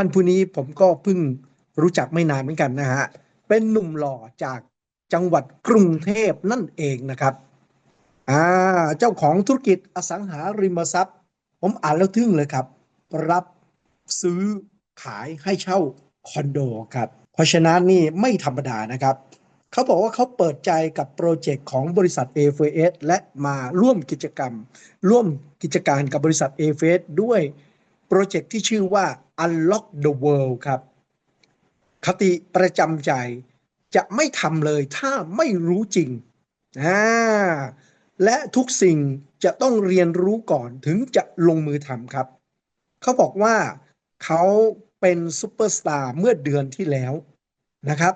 ท่านผู้นี้ผมก็เพิ่งรู้จักไม่นานเหมือนกันนะฮะ เป็นหนุ่มหล่อจากจังหวัดกรุงเทพนั่นเองนะครับ อ่า เจ้าของธุรกิจอสังหาริมทรัพย์ ผมอ่านแล้วทึ่งเลยครับ รับซื้อขายให้เช่าคอนโดครับ เพราะฉะนั้นนี่ไม่ธรรมดานะครับ เขาบอกว่าเขาเปิดใจกับโปรเจกต์ของบริษัท a f s และมาร่วมกิจกรรม ร่วมกิจการกับบริษัท a f s ด้วยโปรเจกต์ที่ชื่อว่า Unlock the World ครับ คติประจำใจจะไม่ทำเลยถ้าไม่รู้จริงอ่าและทุกสิ่งจะต้องเรียนรู้ก่อนถึงจะลงมือทำครับ เขาบอกว่าเขาเป็นซูเปอร์สตาร์เมื่อเดือนที่แล้วนะครับ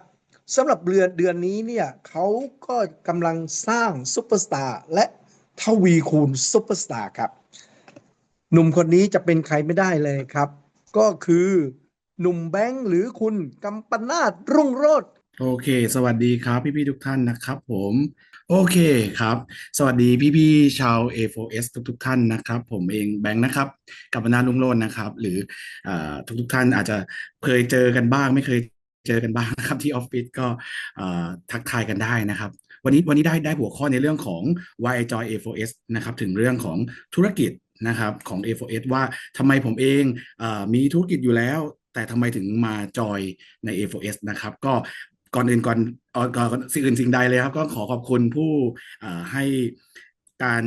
สำหรับเดือนเดือนนี้เนี่ยเขาก็กำลังสร้างซูเปอร์สตาร์และทวีคูณซูเปอร์สตาร์ครับ หนุ่มคนนี้จะเป็นใครไม่ได้เลยครับ ก็คือหนุ่มแบงค์หรือคุณกำปนาตรุ่งโรจน์โอเค สวัสดีครับพี่ๆทุกท่านนะครับผม โอเคครับ สวัสดีพี่ๆชาว A4S ทุกๆท่านนะครับ ผมเองแบงค์นะครับ กับนาลุงโรจน์นะครับ หรืออทุกๆท่านอาจจะเคยเจอกันบ้าง ไม่เคยเจอกันบ้างนะครับ ที่ออฟฟิศก็ทักทายกันได้นะครับ วันนี้วันนี้ได้ได้หัวข้อในเรื่องของ Why I Join A4S นะครับ ถึงเรื่องของธุรกิจ นะครับของ A4S ว่าทำไมผมเองอมีธุรกิจอยู่แล้ว แต่ทำไมถึงมาจอยใน A4S นะครับก็ก่อนอื่นก่อนก่อนสิ่งอื่นสิ่งใดเลยครับก็ขอขอบคุณผู้ให้การ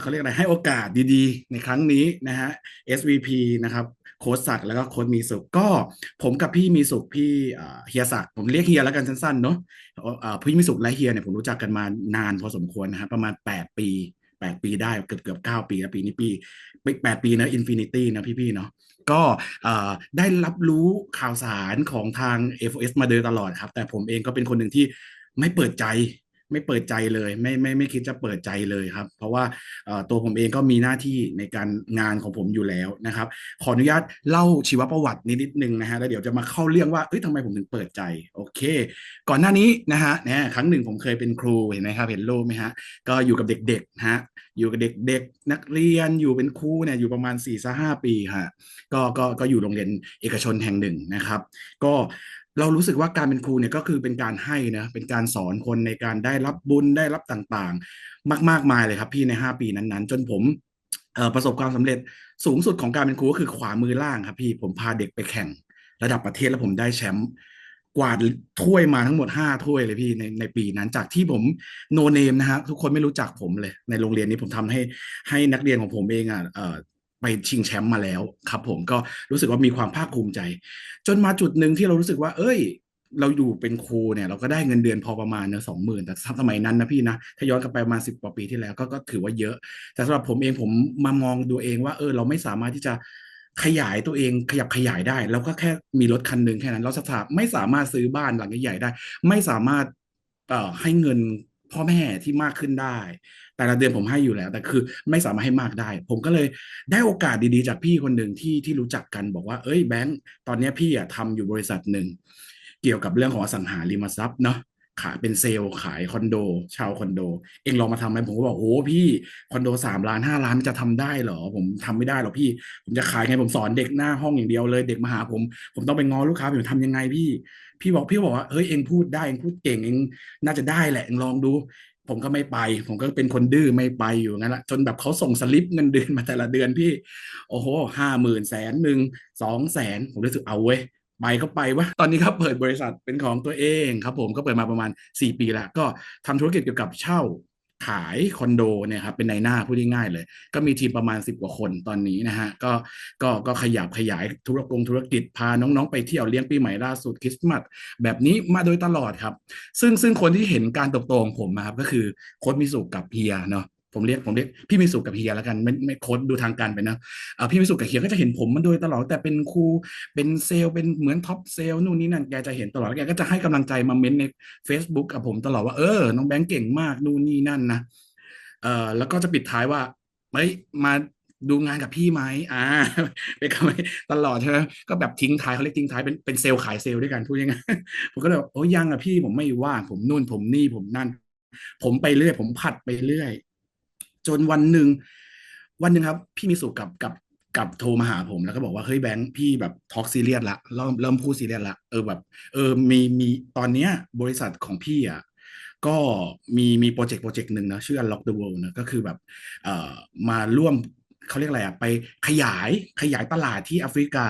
เขาเรียกอะไรให้โอกาสดีๆ ในครั้งนี้นะฮะ SVP นะครับโค้ชศักแล้วก็โค้ชมีสุขก็ผมกับพี่มีสุขพี่เฮียศักผมเรียกเฮียแล้วกันสั้นๆเนาะพี่มีสุขและเฮียเนี่ยผมรู้จักกันมานานพอสมควรนะฮะประมาณ 8 ปี แปดปีได้เกือบเกือบเก้าปีแล้วปีนี้ปีแปดปีนะอินฟินิตี้นะพี่ๆเนาะก็ได้รับรู้ข่าวสารของทาง FOS มาโดยตลอดครับ แต่ผมเองก็เป็นคนหนึ่งที่ไม่เปิดใจ ไม่เปิดใจเลย ไม่ไม่ไม่คิดจะเปิดใจเลยครับ เพราะว่าตัวผมเองก็มีหน้าที่ในการงานของผมอยู่แล้วนะครับ ขออนุญาตเล่าชีวประวัตินิดนิดนึงนะฮะแล้วเดี๋ยวจะมาเข้าเรื่องว่าเอ้ยทำไมผมถึงเปิดใจโอเค ก่อนหน้านี้นะฮะเนี่ยครั้งหนึ่งผมเคยเป็นครูเห็นไหมครับเห็นรูปไหมฮะก็อยู่กับเด็กๆฮะอยู่กับเด็กๆนักเรียนอยู่เป็นครูเนี่ยอยู่ประมาณ4ี่สห้าปีฮะก็ก็ก็อยู่โรงเรียนเอกชนแห่งหนึ่งนะครับ ก็ เรารู้สึกว่าการเป็นครูเนี่ยก็คือเป็นการให้นะ เป็นการสอนคนในการได้รับบุญได้รับต่างๆ มากมากมายเลยครับพี่ใน 5 ปีนั้นๆ จนผมประสบความสำเร็จสูงสุดของการเป็นครูก็คือขวามือล่างครับพี่ผมพาเด็กไปแข่งระดับประเทศแล้วผมได้แชมป์กวาดถ้วยมาทั้งหมดห้าถ้วยเลยพี่ในในปีนั้นจากที่ผมโนเนมนะฮะทุกคนไม่รู้จักผมเลย ในโรงเรียนนี้ผมทำให้ให้นักเรียนของผมเองอะ ไปชิงแชมป์มาแล้วครับผมก็รู้สึกว่ามีความภาคภูมิใจ จนมาจุดหนึ่งที่เรารู้สึกว่า เอ้ย เราอยู่เป็นครูเนี่ย เราก็ได้เงินเดือนพอประมาณเนอะสองหมื่นแต่สมัยนั้นนะพี่นะถ้าย้อนกลับไปประมาณสิบกว่าปีที่แล้วก็ก็ถือว่าเยอะ แต่สำหรับผมเองผมมามองดูเองว่า เออ เราไม่สามารถที่จะขยายตัวเองขยับขยายได้ แล้วก็แค่มีรถคันหนึ่งแค่นั้น เราสถาไม่สามารถซื้อบ้านหลังใหญ่ได้ ไม่สามารถเอ่อให้เงิน พ่อแม่ที่มากขึ้นได้ แต่ละเดือนผมให้อยู่แล้ว แต่คือไม่สามารถให้มากได้ ผมก็เลยได้โอกาสดีๆ จากพี่คนหนึ่งที่ที่รู้จักกันบอกว่า เอ้ยแบงค์ตอนนี้พี่อะทำอยู่บริษัทหนึ่งเกี่ยวกับเรื่องของอสังหาริมทรัพย์เนาะ ขายเป็นเซลล์ขายคอนโดช่าคอนโด เองลองมาทำไหมผมก็บอกโอ้พี่คอนโดสามล้านห้าล้านจะทำได้เหรอ ผมทำไม่ได้หรอกพี่ ผมจะขายไงผมสอนเด็กหน้าห้องอย่างเดียวเลยเด็กมาหาผม ผมต้องไปงอลูกค้าผมทำยังไงพี่ พี่บอกพี่บอกว่าเฮ้ยเองพูดได้เองพูดเก่งเองน่าจะได้แหละเองลองดูผมก็ไม่ไป ผมก็เป็นคนดื้อไม่ไปอยู่งั้นละจนแบบเขาส่งสลิปเงินเดือนมาแต่ละเดือนพี่ โอ้โหห้าหมื่นแสนหนึ่งสองแสนผมรู้สึกเอาเว้ย ไปก็ไปวะตอนนี้ครับเปิดบริษัทเป็นของตัวเองครับผมก็เปิดมาประมาณ 4 ปีแล้ว ก็ทำธุรกิจเกี่ยวกับเช่าขายคอนโดเนี่ยครับเป็นในหน้าพูดง่ายๆเลย ก็มีทีมประมาณ 10 กว่าคนตอนนี้นะฮะก็ก็ก็ขยับขยายธุรกงธุรกิจพาน้องๆ ไปเที่ยวเลี้ยงปีใหม่ล่าสุดคริสต์มาสแบบนี้มาโดยตลอดครับ ซึ่งซึ่งคนที่เห็นการเติบโตของผมนะครับก็คือโค้ดมิสุกับเฮียเนาะ ผมเรียกผมเรียกพี่มิสุกับเฮียแล้วกันไม่ไม่โค้ดดูทางการไปนะอ่าพี่มิสุกับเฮียก็จะเห็นผมมันโดยตลอดแต่เป็นครูเป็นเซลเป็นเหมือนท็อปเซลนู่นนี่นั่นแกจะเห็นตลอดแกก็จะให้กำลังใจมาเม้นใน Facebook กับผมตลอดว่าเออน้องแบงค์เก่งมากนู่นนี่นั่นนะเอ่อแล้วก็จะปิดท้ายว่าเฮ้ยมาดูงานกับพี่ไหมอ่าเป็นคำตลอดใช่ไหมก็แบบทิ้งท้ายเขาเรียกทิ้งท้ายเป็นเป็นเซลล์ขายเซลล์ด้วยกันพูดยังไงผมก็เลยโอ้ยังอะพี่ผมไม่ว่างผมนู่นผมนี่ผมนั่น ผมไปเรื่อย ผมผัดไปเรื่อย จนวันหนึ่งวันหนึ่งครับ พี่มีสุกับกับกับโทรมาหาผมแล้วก็บอกว่าเฮ้ยแบงค์พี่แบบท็อกซีเรียสละเริ่มเริ่มพูดซีเรียสละเออแบบ เออมีมีตอนเนี้ย บริษัทของพี่อะก็มีมีโปรเจกต์โปรเจกต์หนึ่งนะชื่อ Unlock the World นะก็คือแบบเอ่อมาร่วมเขาเรียกอะไรอะไปขยายขยายตลาดที่แอฟริกา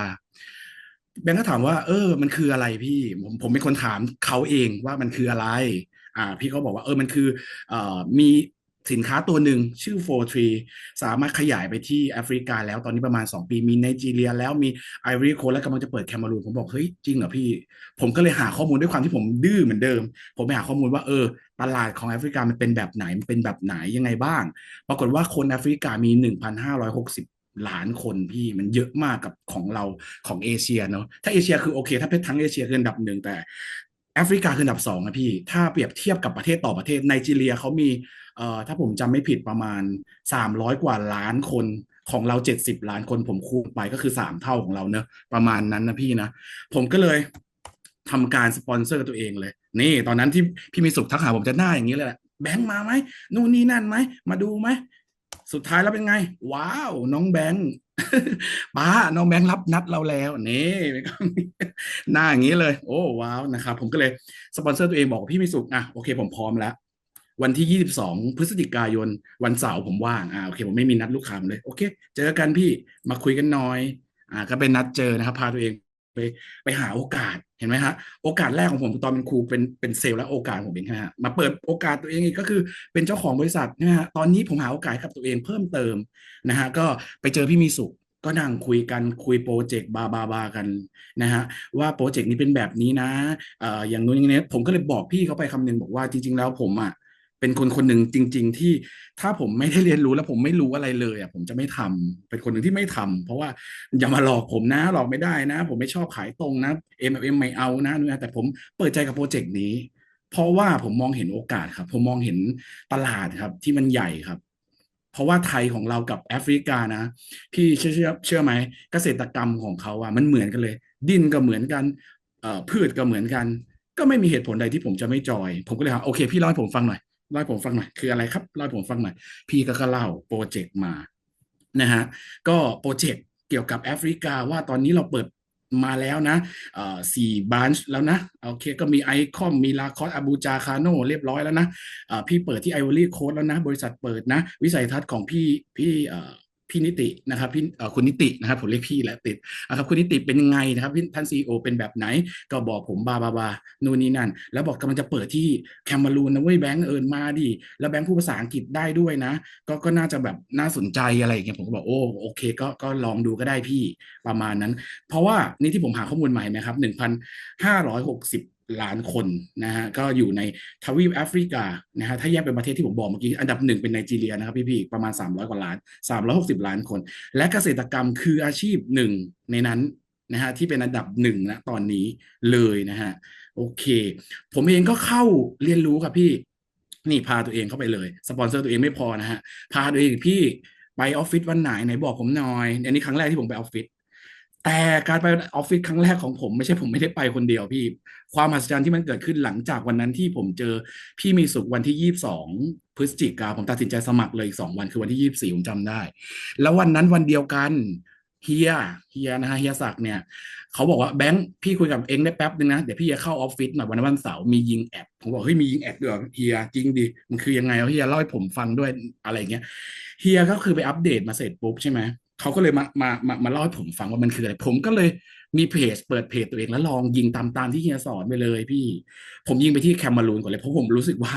แบงค์ก็ถามว่า เออ มันคืออะไรพี่ ผมผมเป็นคนถามเขาเองว่ามันคืออะไร อ่า พี่เขาบอกว่าเออมันคือเอ่อมี สินค้าตัวหนึ่งชื่อโฟทรีสามารถขยายไปที่แอฟริกาแล้วตอนนี้ประมาณ 2 ปีมีไนจีเรียแล้วมีไอรีโคแล้วกำลังจะเปิดแคนารูนผมบอก เฮ้ย จริงเหรอพี่ ผมก็เลยหาข้อมูลด้วยความที่ผมดื้อเหมือนเดิม ผมไปหาข้อมูลว่าเออ ตลาดของแอฟริกามันเป็นแบบไหน มันเป็นแบบไหนยังไงบ้าง ปรากฏว่าคนแอฟริกามี 1,560ล้านคนพี่มันเยอะมากกับของเราของเอเชียเนาะถ้าเอเชียคือโอเค ถ้าเป็นทั้งเอเชียคืออันดับหนึ่งแต่ แอฟริกาคืออันดับสองนะพี่ ถ้าเปรียบเทียบกับประเทศต่อประเทศไนจีเรียเขามีเอ่อถ้าผมจำไม่ผิดประมาณ300กว่าล้านคนของเรา70ล้านคนผมคูณไปก็คือ3เท่าของเราเนอะประมาณนั้นนะพี่นะ ผมก็เลยทำการสปอนเซอร์ตัวเองเลย นี่ตอนนั้นที่พี่มีสุขทักหาผมจะหน้าอย่างนี้เลยแหละแบงค์มาไหมนู่นนี่นั่นไหมมาดูไหมสุดท้ายแล้วเป็นไง ว้าว น้องแบงค์ ป้าน้องแบงค์รับนัดเราแล้วนี่หน้าอย่างนี้เลย โอ้ว้าวนะครับผมก็เลยสปอนเซอร์ตัวเองบอกพี่มีสุขอะโอเคผมพร้อมแล้ว วันที่ 22 พฤศจิกายน วันเสาร์ผมว่างอ่าโอเคผมไม่มีนัดลูกค้าเลยโอเค เจอกันพี่มาคุยกันหน่อยอ่าก็เป็นนัดเจอนะครับ พาตัวเองไปไปหาโอกาสเห็นไหมฮะโอกาสแรกของผมตอนเป็นครูเป็นเป็นเซลล์และโอกาสผมเองนะฮะมาเปิดโอกาสตัวเองอีกก็คือเป็นเจ้าของบริษัทนะฮะตอนนี้ผมหาโอกาสกับตัวเองเพิ่มเติมนะฮะก็ไปเจอพี่มีสุข ก็นั่งคุยกันคุยโปรเจกต์บาบาบากันนะฮะว่าโปรเจกต์นี้เป็นแบบนี้นะเอ่ออย่างนู้นอย่างนี้ผมก็เลยบอกพี่เขาไปคำหนึ่งบอกว่าจริง ๆ แล้วผมอะเป็นคนคนหนึ่งจริง ๆ ที่ถ้าผมไม่ได้เรียนรู้แล้วผมไม่รู้อะไรเลยอะผมจะไม่ทำเป็นคนหนึ่งที่ไม่ทำเพราะว่าอย่ามาหลอกผมนะหลอกไม่ได้นะ ผมไม่ชอบขายตรงนะ MLM ไม่เอานะนะแต่ผมเปิดใจกับโปรเจกต์นี้ เพราะว่าผมมองเห็นโอกาสครับ ผมมองเห็นตลาดครับที่มันใหญ่ครับ เพราะว่าไทยของเรากับแอฟริกานะ พี่เชื่อเชื่อเชื่อไหมเกษตรกรรมของเขาอะมันเหมือนกันเลย ดินก็เหมือนกันเอ่อพืชก็เหมือนกัน ก็ไม่มีเหตุผลใดที่ผมจะไม่จอย ผมก็เลยถามโอเค พี่เล่าให้ผมฟังหน่อยเล่าให้ผมฟังหน่อยคืออะไรครับเล่าให้ผมฟังหน่อยพี่ก็ก็เล่าโปรเจกต์มานะฮะก็โปรเจกต์เกี่ยวกับแอฟริกาว่าตอนนี้เราเปิด มาแล้วนะสี่บานช์แล้วนะโอเคก็มีไอคอมมีลาคอสอาบูจาคาโนเรียบร้อยแล้วนะพี่เปิดที่ไอวอรี่โค้ดแล้วนะ บริษัทเปิดนะ วิสัยทัศน์ของพี่พี่ พี่นิตินะครับพี่คุณนิตินะครับผมเรียกพี่และติดนะครับคุณนิติเป็นยังไงนะครับพี่ท่านซีอเป็นแบบไหน ก็บอกผมบาบาบานู่นนี่นั่น แล้วบอกกำลังจะเปิดที่แคมารูนนะเว้ยแบงค์เอิญมาดิแล้วแบงค์พูดภาษาอังกฤษได้ด้วยนะ ก็ก็น่าจะแบบน่าสนใจอะไรอย่างเงี้ยผมก็บอกโอ้โอเคก็ก็ลองดูก็ได้พี่ประมาณนั้น เพราะว่านี่ที่ผมหาข้อมูลใหม่นะครับหนึ่งพันห้าร้อยหกสิบ ล้านคนนะฮะก็อยู่ในทวีปแอฟริกานะฮะถ้าแยกเป็นประเทศที่ผมบอกเมื่อกี้อันดับหนึ่งเป็นไนจีเรียนะครับพี่ๆประมาณ 300 กว่าล้าน 360 ล้านคน และเกษตรกรรมคืออาชีพหนึ่งในนั้นนะฮะที่เป็นอันดับหนึ่งนะตอนนี้เลยนะฮะโอเค ผมเองก็เข้าเรียนรู้ครับพี่นี่พาตัวเองเข้าไปเลยสปอนเซอร์ตัวเองไม่พอนะฮะพาตัวเองพี่ไปออฟฟิศวันไหนไหนบอกผมหน่อยอันนี้ครั้งแรกที่ผมไปออฟฟิศ แต่การไปออฟฟิศครั้งแรกของผมไม่ใช่ผมไม่ได้ไปคนเดียวพี่ ความมหัศจรรย์ที่มันเกิดขึ้นหลังจากวันนั้นที่ผมเจอพี่มีสุขวันที่22พฤศจิกาผมตัดสินใจสมัครเลยอีกสองวันคือวันที่24ผมจำได้ แล้ววันนั้นวันเดียวกันเฮียเฮียนะฮะเฮียศักเนี่ยเขาบอกว่าแบงค์พี่คุยกับเองได้แป๊บนึงนะเดี๋ยวพี่จะเข้าออฟฟิศหน่อยวันนั้นวันเสาร์มียิงแอดผมบอกเฮ้ยมียิงแอดด้วยเหรอเฮียจริงดิมันคือยังไงเฮียเล่าให้ผมฟังด้วยอะไรเงี้ยเฮียก็คือไปอัปเดตมาเสร็จปุ๊บใช่ไหม เขาก็เลยมามามามาเล่าให้ผมฟังว่ามันคืออะไร ผมก็เลยมีเพจเปิดเพจตัวเองแล้วลองยิงตามตามที่เฮียสอนไปเลยพี่ ผมยิงไปที่แคมารูนก่อนเลยเพราะผมรู้สึกว่า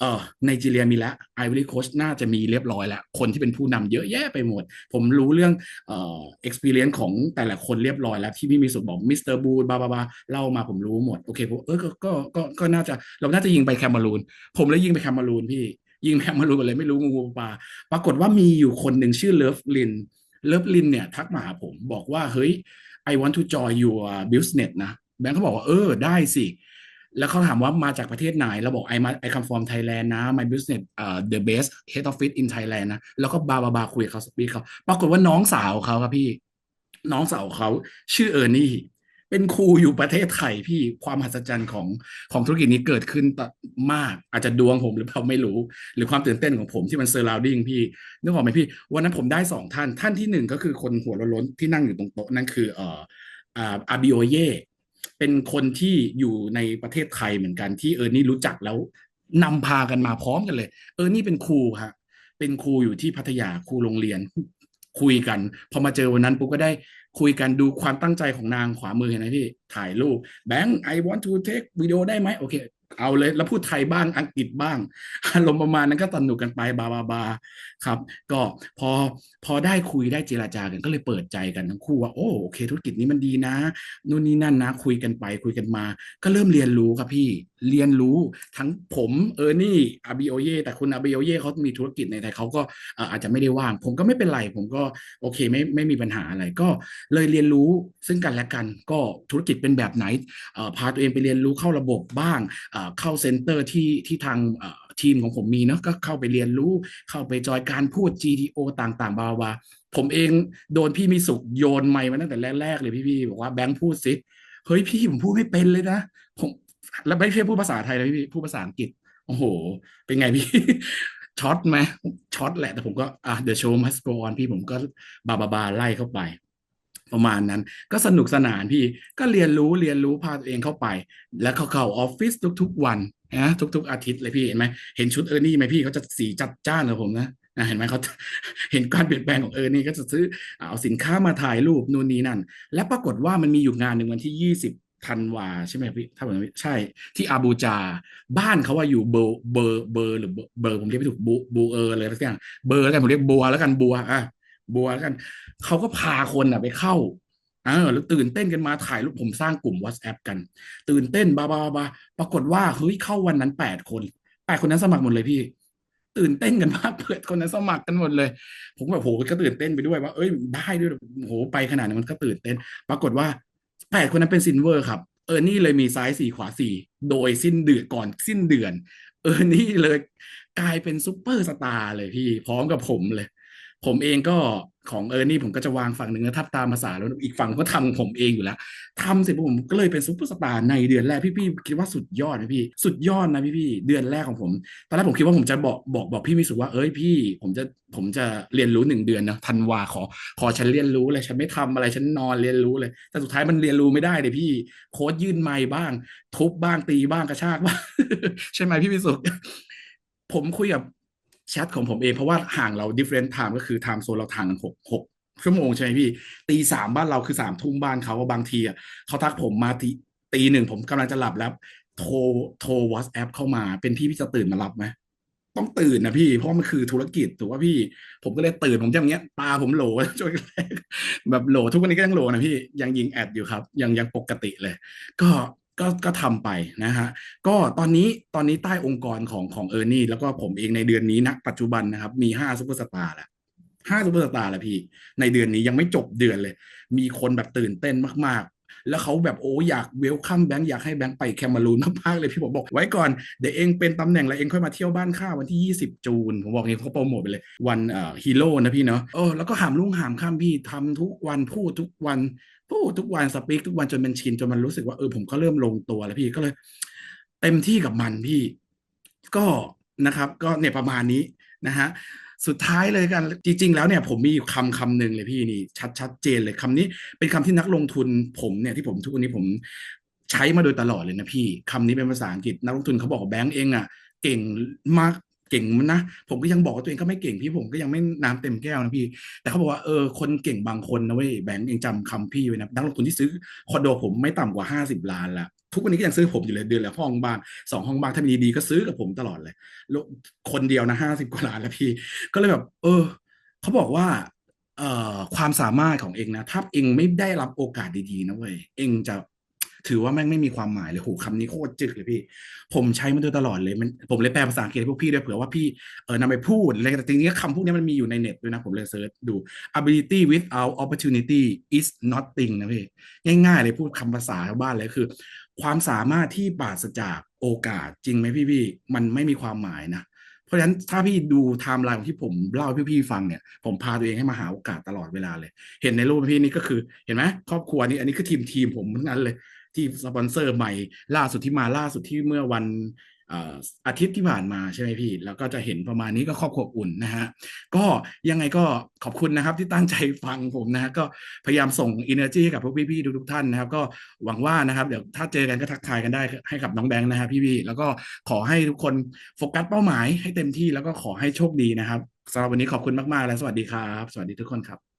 เออไนจีเรียมีแล้วไอวอรี่โคชน่าจะมีเรียบร้อยแล้วคนที่เป็นผู้นำเยอะแยะไปหมด ผมรู้เรื่องเอ่อ experience ของแต่ละคนเรียบร้อยแล้วที่พี่มีสุดบอกมิสเตอร์บูดบาบาบาเล่ามาผมรู้หมดโอเคผมเออก็ก็ก็ก็น่าจะเราน่าจะยิงไปแคมารูนผมเลยยิงไปแคมารูนพี่ยิงแคมารูนก่อนเลยไม่รู้งูงูปลาปรากฏว่ามีอยู่คนหนึ่งชื่อเลิฟลิน เลิฟลินเนี่ยทักมาหาผมบอกว่าเฮ้ย I want to join your business นะแบงค์เขาบอกว่าเออได้สิ แล้วเขาถามว่ามาจากประเทศไหนเราบอก I มา I come from Thailand นะ my business เอ่อ the best head office in Thailand นะแล้วก็บาบาบาคุยกับเขาสปีเขาปรากฏว่าน้องสาวเขาครับพี่ น้องสาวเขาชื่อเออร์นี่ เป็นครูอยู่ประเทศไทยพี่ความมหัศจรรย์ของของธุรกิจนี้เกิดขึ้นตมาก อาจจะดวงผมหรือเปล่าไม่รู้ หรือความตื่นเต้นของผมที่มันเซอร์ราวดิ้งพี่นึกออกไหมพี่ วันนั้นผมได้สองท่านท่านที่หนึ่งก็คือคนหัวโล้นที่นั่งอยู่ตรงโต๊ะนั่นคือเอ่ออ่าอาบิโอเย่เป็นคนที่อยู่ในประเทศไทยเหมือนกันที่เออนี่รู้จักแล้วนำพากันมาพร้อมกันเลย เออนี่เป็นครูฮะเป็นครูอยู่ที่พัทยาครูโรงเรียน คุยกัน พอมาเจอวันนั้นปุ๊บก็ได้คุยกันดูความตั้งใจของนางขวามือเห็นไหมพี่ ถ่ายรูปแบงค์ I want to take วิดีโอได้ไหมโอเค เอาเลย แล้วพูดไทยบ้างอังกฤษบ้างอารมณ์ประมาณนั้นก็สนุกกันไปบาบาบา ครับ ก็พอพอได้คุยได้เจราจากันก็เลยเปิดใจกันทั้งคู่ว่าโอ้โอเค ธุรกิจนี้มันดีนะนู่นนี่นั่นนะ คุยกันไปคุยกันมา ก็เริ่มเรียนรู้ครับพี่เรียนรู้ทั้งผมเออนี่อาบิโอเย่แต่คุณอาบิโอเย่เขามีธุรกิจในไทยเขาก็เอ่อาจจะไม่ได้ว่าง ผมก็ไม่เป็นไร ผมก็โอเคไม่ไม่มีปัญหาอะไรก็เลยเรียนรู้ซึ่งกันและกันก็ธุรกิจเป็นแบบไหนพาตัวเองไปเรียนรู้เข้าระบบบ้างเข้าเซ็นเตอร์ที่ที่ทาง ทีมของผมมีเนาะก็เข้าไปเรียนรู้เข้าไปจอยการพูด GTO ต่างๆ บาบาผมเองโดนพี่มีสุขโยนไมค์มาตั้งแต่แรกๆเลยพี่ๆบอกว่าแบงค์พูดสิเฮ้ยพี่ผมพูดไม่เป็นเลยนะผมแล้วไม่ใช่พูดภาษาไทยนะพี่พูดภาษาอังกฤษโอ้โห เป็นไงพี่ช็อตไหมช็อตแหละแต่ผมก็อะ the show must go on พี่ผมก็บาบาบาไล่เข้าไป ประมาณนั้น ก็สนุกสนานพี่ก็เรียนรู้เรียนรู้พาตัวเองเข้าไป แล้วเขาเข้าออฟฟิศทุก ๆ วันนะทุก ๆ อาทิตย์เลยพี่เห็นไหมเห็นชุดเออร์นี่ไหมพี่เขาจะสีจัดจ้านกับผมนะนะเห็นไหมเขาเห็นการเปลี่ยนแปลงของเออร์นี่ก็จะซื้อเอาสินค้ามาถ่ายรูปนู่นนี่นั่น และปรากฏว่ามันมีอยู่งานหนึ่งวันที่ยี่สิบธันวาใช่ไหมพี่ถ้าผมใช่ที่อาบูจา บ้านเขาว่าอยู่เบอร์เบอร์เบอร์หรือเบอร์ผมเรียกไม่ถูกบูบูเออร์อะไรสักอย่างเบอร์แล้วกันผมเรียกบัวแล้วกันบัวอะ บัวกันเขาก็พาคนอะไปเข้าเออแล้วตื่นเต้นกันมาถ่ายรูปผมสร้างกลุ่ม WhatsApp กัน ตื่นเต้นบาบาบาปรากฏว่าเฮ้ยเข้าวันนั้นแปดคนแปดคนนั้นสมัครหมดเลยพี่ ตื่นเต้นกันมากเปิดคนนั้นสมัครกันหมดเลย ผมแบบโหก็ตื่นเต้นไปด้วยว่า เอ้ยได้ด้วยโหไปขนาดนั้นมันก็ตื่นเต้น ปรากฏว่าแปดคนนั้นเป็นซินเวอร์ครับเออนี่เลยมีซ้ายสี่ขวาสี่โดยสิ้นเดือนก่อนสิ้นเดือน เออนี่เลยกลายเป็นซูเปอร์สตาร์เลยพี่ พร้อมกับผมเลย ผมเองก็ของเออนี่ผมก็จะวางฝั่งหนึ่งนะทับตามภาษาแล้วอีกฝั่งก็ทำผมเองอยู่แล้วทำเสร็จปุ๊บผมก็เลยเป็นซูเปอร์สตาร์ในเดือนแรกพี่ๆคิดว่าสุดยอดไหมพี่ สุดยอดนะพี่ๆเดือนแรกของผม ตอนแรกผมคิดว่าผมจะบอกบอกบอกพี่มิสุว่าเอ้ยพี่ ผมจะผมจะเรียนรู้หนึ่งเดือนนะธันวาขอ ขอฉันเรียนรู้เลยฉันไม่ทำอะไรฉันนอนเรียนรู้เลย แต่สุดท้ายมันเรียนรู้ไม่ได้เลยพี่โค้ดยื่นไม้บ้าง ทุบบ้างตีบ้างกระชากบ้างใช่ไหมพี่มิสุผมคุยกับ แชทของผมเองเพราะว่าห่างเรา different time ก็คือ time zone เราทางกันหกหกชั่วโมงใช่ไหมพี่ตีสามบ้านเราคือสามทุ่มบ้านเขาว่าบางทีอะเขาทักผมมาตีตีหนึ่งผมกำลังจะหลับแล้ว โทรโทร WhatsApp เข้ามาเป็นพี่พี่จะตื่นมารับไหมต้องตื่นนะพี่ เพราะมันคือธุรกิจถูกว่าพี่ ผมก็เลยตื่นผมจะอย่างเงี้ยตาผมโหลช่วงแรกแบบโหลทุกวันนี้ก็ยังโหลนะพี่ยังยิงแอดอยู่ครับ ยังยังปกติเลย ก็ ก็ก็ทำไปนะฮะก็ตอนนี้ตอนนี้ใต้องค์กรของของเออร์นี่แล้วก็ผมเองในเดือนนี้นะปัจจุบันนะครับ มีห้าซุปเปอร์สตาร์แล้วห้าซุปเปอร์สตาร์แล้วพี่ ในเดือนนี้ยังไม่จบเดือนเลย มีคนแบบตื่นเต้นมาก แล้วเขาแบบโอ้อยากเวลคัมแบงค์อยากให้แบงค์ไปแคมารูนมากๆเลยพี่ผมบอกไว้ก่อนเดี๋ยวเองเป็นตำแหน่งแล้วเองค่อยมาเที่ยวบ้านข้าวันที่ 20 จูนผมบอกเองเขาโปรโมทไปเลยวันเอ่อฮีโร่นะพี่เนาะเออแล้วก็หามลุ่งหามข้ามพี่ทำทุกวันพูดทุกวันพูดทุกวันสปีกทุกวันจนมันชินจนมันรู้สึกว่าเออผมก็เริ่มลงตัวแล้วพี่ก็เลย เต็มที่กับมันพี่ ก็นะครับ ก็เนี่ยประมาณนี้นะฮะ สุดท้ายเลยกันจริง ๆ แล้วเนี่ยผมมีคำคำหนึ่งเลยพี่นี่ชัดชัดเจนเลยคำนี้เป็นคำที่นักลงทุนผมเนี่ยที่ผมทุกวันนี้ผมใช้มาโดยตลอดเลยนะพี่คำนี้เป็นภาษาอังกฤษนักลงทุนเขาบอกแบงก์เองอะเก่งมากเก่งมันนะผมก็ยังบอกว่าตัวเองก็ไม่เก่งพี่ผมก็ยังไม่น้ำเต็มแก้วนะพี่ แต่เขาบอกว่าเออคนเก่งบางคนนะเว้ยแบงก์เองจำคำพี่ไว้นะนักลงทุนที่ซื้อคอนโดผมไม่ต่ำกว่าห้าสิบล้านละ ทุกวันนี้ก็ยังซื้อผมอยู่เลยเดือนละห้องบ้านสองห้องบ้านถ้ามีดีก็ซื้อกับผมตลอดเลยแล้วคนเดียวนะห้าสิบกว่าล้านแล้วพี่ ก็เลยแบบ เออเขาบอกว่าเอ่อความสามารถของเองนะถ้าเองไม่ได้รับโอกาสดีๆนะเว้ยเองจะถือว่าแม่งไม่มีความหมายเลยโหคำนี้โคตรจึกเลยพี่ ผมใช้มันโดยตลอดเลยมันผมเลยแปลภาษาอังกฤษให้พวกพี่ด้วยเผื่อว่าพี่เออนำไปพูดอะไรแต่จริงๆคำพวกนี้มันมีอยู่ในเน็ตด้วยนะ ผมเลยเซิร์ชดู ability without opportunity is nothing นะพี่ ง่ายๆเลยพูดคำภาษาชาวบ้านเลยคือ ความสามารถที่ปราศจากโอกาสจริงไหมพี่พี่มันไม่มีความหมายนะ เพราะฉะนั้นถ้าพี่ดูไทม์ไลน์ของที่ผมเล่าพี่พี่ฟังเนี่ย ผมพาตัวเองให้มาหาโอกาสตลอดเวลาเลย เห็นในรูปพี่นี่ก็คือเห็นไหมครอบครัวนี้อันนี้คือทีมทีมผมทั้งนั้นเลยที่สปอนเซอร์ใหม่ล่าสุดที่มาล่าสุดที่เมื่อวัน อาทิตย์ที่ผ่านมาใช่ไหมพี่ แล้วก็จะเห็นประมาณนี้ก็ครอบครัวอุ่นนะฮะ ก็ยังไงก็ขอบคุณนะครับที่ตั้งใจฟังผมนะฮะก็พยายามส่ง energy ให้กับพวกพี่ๆทุกๆท่านนะครับ ก็หวังว่านะครับเดี๋ยวถ้าเจอกันก็ทักทายกันได้ให้กับน้องแบงค์นะฮะพี่ๆแล้วก็ขอให้ทุกคนโฟกัสเป้าหมายให้เต็มที่แล้วก็ขอให้โชคดีนะครับสำหรับวันนี้ขอบคุณมากๆและสวัสดีครับ สวัสดีทุกคนครับ